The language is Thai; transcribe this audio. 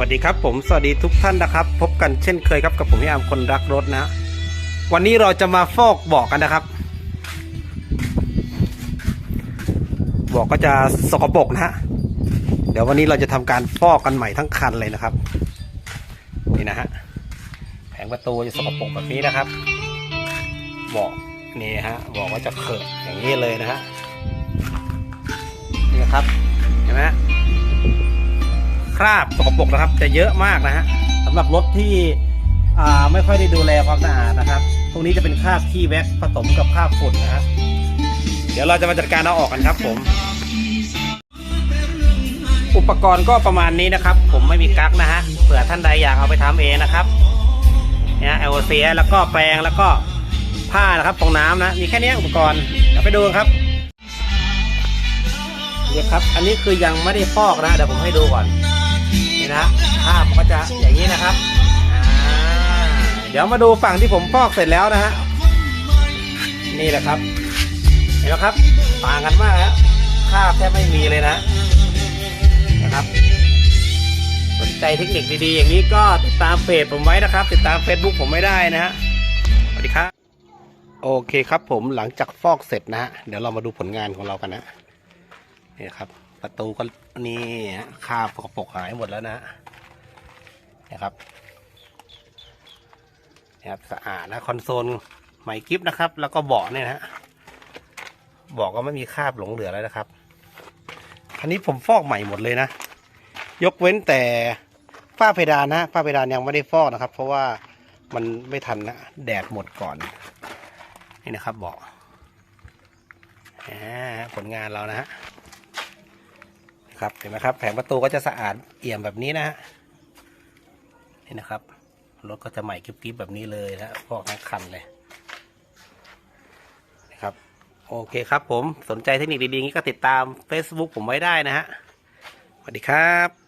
วัสดีครับผมสวัสดีทุกท่านนะครับ พบกันเช่นเคยครับกับผมพี่อามคนรักรถนะ วันนี้เราจะมาฟอกบอกกันนะครับ บอกก็จะสกปรกนะฮะเดี๋ยววันนี้เราจะทำการฟอกกันใหม่ทั้งคันเลยนะครับ นี่นะฮะแผงประตูจะสกปรกแบบนี้นะครับบอกนี่ฮะบอกก็จะเขอะอย่างนี้เลยนะฮะนี่นะครับเห็นไหม คราบสกปรกนะครับ จะเยอะมากนะฮะสำหรับรถที่ไม่ค่อยได้ดูแลความสะอาดนะครับ พวกนี้จะเป็นคราบขี้แว็กผสมกับคราบฝุ่นนะครับเดี๋ยวเราจะมาจัดการเอาออกกันครับผม อุปกรณ์ก็ประมาณนี้นะครับ ผมไม่มีกั๊กนะฮะเผื่อท่านใดอยากเอาไปทำเองนะครับเนี่ยเอลเซียแล้วก็แปรงแล้วก็ผ้านะครับฟองน้ำนะ มีแค่นี้อุปกรณ์เดี๋ยวไปดูครับเนี่ยครับ อันนี้คือยังไม่ได้ฟอกนะ เดี๋ยวผมให้ดูก่อน นี่นะภาพมันก็จะอย่างนี้นะครับเดี๋ยวมาดูฝั่งที่ผมฟอกเสร็จแล้วนะฮะนี่แหละครับเห็นไหมครับต่างกันมากฮะคราบแทบไม่มีเลยนะนะครับสนใจเทคนิคดีๆ อย่างนี้ก็ติดตามเพจผมไว้นะครับ ติดตาม Facebook ผมไม่ได้นะฮะสวัสดีครับ โอเคครับผมหลังจากฟอกเสร็จนะฮะเดี๋ยวเรามาดูผลงานของเรากันนะนี่ครับ ประตูก็นี่คราบกปกหายหมดแล้วนะนะครับนะครับสะอาดนะคอนโซลใหม่กิฟนะครับ แล้วก็เบาะเนี่ยนะฮะเบาะก็ไม่มีคราบหลงเหลือแล้วนะครับ คันนี้ผมฟอกใหม่หมดเลยนะ ยกเว้นแต่ฝ้าเพดานนะฝ้าเพดานยังไม่ได้ฟอกนะครับ เพราะว่ามันไม่ทันนะแดดหมดก่อน นี่นะครับเบาะอ่ผลงานเรานะฮะ ครับเห็นไหมครับแผงประตูก็จะสะอาดเอี่ยมแบบนี้นะฮะนี่นะครับรถก็จะใหม่กริบๆแบบนี้เลยนะพวกทั้งคันเลยนะครับโอเคครับผมสนใจเทคนิคดีๆนี้ก็ติดตาม Facebook ผมไว้ได้นะฮะสวัสดีครับ